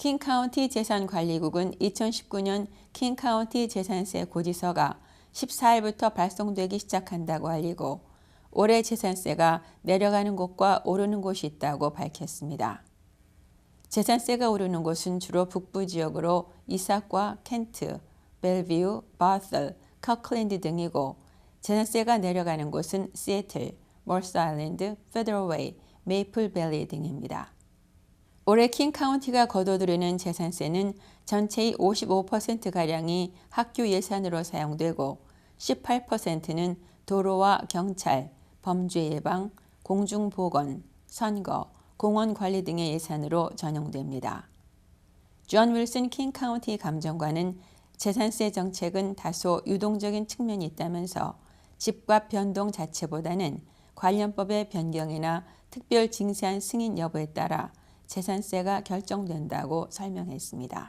킹카운티 재산관리국은 2019년 킹카운티 재산세 고지서가 14일부터 발송되기 시작한다고 알리고 올해 재산세가 내려가는 곳과 오르는 곳이 있다고 밝혔습니다. 재산세가 오르는 곳은 주로 북부 지역으로 이삭과 켄트, 벨뷰, 바슬, 커클랜드 등이고 재산세가 내려가는 곳은 시애틀, 멀스 아일랜드, 페더럴웨이, 메이플 밸리 등입니다. 올해 킹 카운티가 거둬들이는 재산세는 전체의 55%가량이 학교 예산으로 사용되고 18%는 도로와 경찰, 범죄 예방, 공중보건, 선거, 공원 관리 등의 예산으로 전용됩니다. 존 윌슨 킹 카운티 감정관은 재산세 정책은 다소 유동적인 측면이 있다면서 집값 변동 자체보다는 관련법의 변경이나 특별 징세한 승인 여부에 따라 재산세가 결정된다고 설명했습니다.